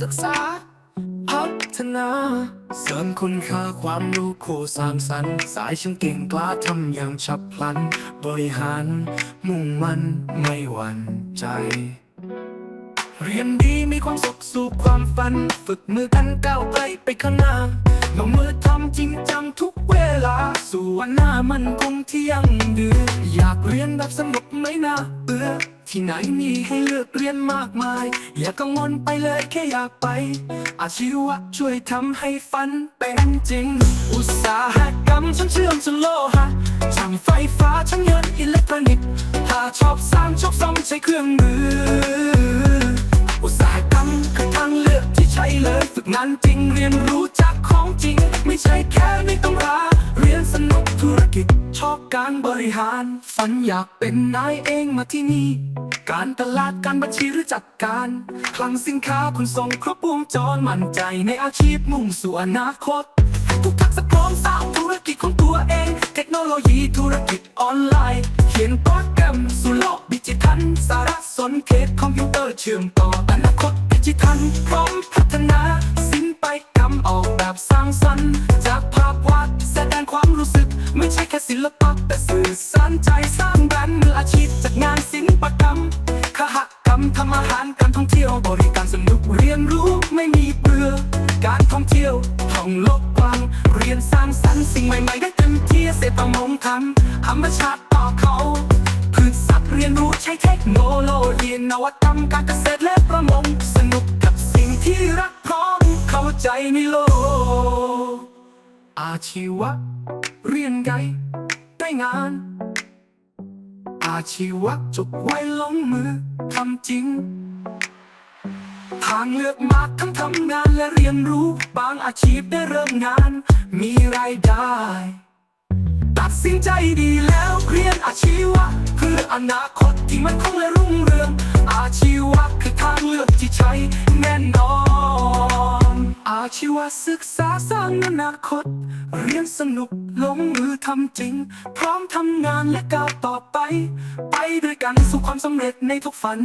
ศึกษา พัฒนาเสริมคุณค่าความรู้คู่สร้างสรรค์สายช่างเก่งกล้าทำอย่างฉับพลัน บริหาร มุ่งมั่นไม่หวั่นใจ เรียนดีมีความสุขสู่ความฝัน ฝึกมือกันก้าวไปไปข้างหน้าลงมือทำจริงจังทุกเวลา สู่วันหน้ามันคงที่ยังดืออยากเรียนแบบสนุกไม่น่าเบื่อ ที่ไหนมีให้เลือกเรียนมากมาย อย่ากังวลไปเลยแค่อยากไป อาชีวะช่วยทำให้ฝันเป็นจริง อุตสาหกรรมช่างเชื่อมจนโลหะช่างไฟฟ้าช่างยนต์อิเล็กทรอนิกส์ถ้าชอบสร้างชอบซ่อมใช้เครื่องมือ อุตสาหกรรมคือทางเลือกที่ใช้เลย ฝึกงานจริงเรียนรู้จากของจริง ไม่ใช่แค่ในตำรา เรียนสนุกธุรกิจชอบการบริหารฝันอยากเป็นนายเองมาที่นี่ การตลาดการบัญชีหรือจัดการคลังสินค้าขนส่งครบวงจรมั่นใจในอาชีพมุ่งสู่อนาคตทุกทักษะพร้อมสร้างธุรกิจของตัวเอง เทคโนโลยีธุรกิจออนไลน์ เขียนโปรแกรมสู่โลกดิจิทัล สารสนเทศคอมพิวเตอร์เชื่อมต่ออนาคตดิจิทัลพร้อมพัฒนา สินไปกรรมออกแบบสร้างสรรค์จากภาพวาดแสด ความรู้สึก ไม่ใช่แค่ศิลปะแต่สื่อสารใจสร้างแบรนด์มืออาชีพจากงานศิลปกรรมขหกรรมทำอาหารการท่องเที่ยวบริการสนุกเรียนรู้ไม่มีเบื่อการท่องเที่ยวท่องโลกกว้างเรียนสร้างสรรค์สิ่งใหม่ๆได้เต็มที่เศรษฐประมงทำธรรมชาติต่อเขาพืชสัตว์เรียนรู้ใช้เทคโนโลยีนวัตกรรมการเกษตรและประมงสนุกกับสิ่งที่รักพร้อมเข้าใจในโลก อาชีวะ เรียนไงได้งาน อาชีวะจบไว้ลงมือทำจริง ทางเลือกมากทั้งทำงานและเรียนรู้ บางอาชีพได้เริ่มงาน มีรายได้ ตัดสินใจดีแล้วเรียนอาชีวะ เพื่ออนาคตที่มันคงและรุ่งเรือง ชีวศึกษาสร้างอนาคต เรียนสนุกลงมือทำจริง พร้อมทำงานและก้าวต่อไป ไปด้วยกันสู่ความสำเร็จในทุกฝัน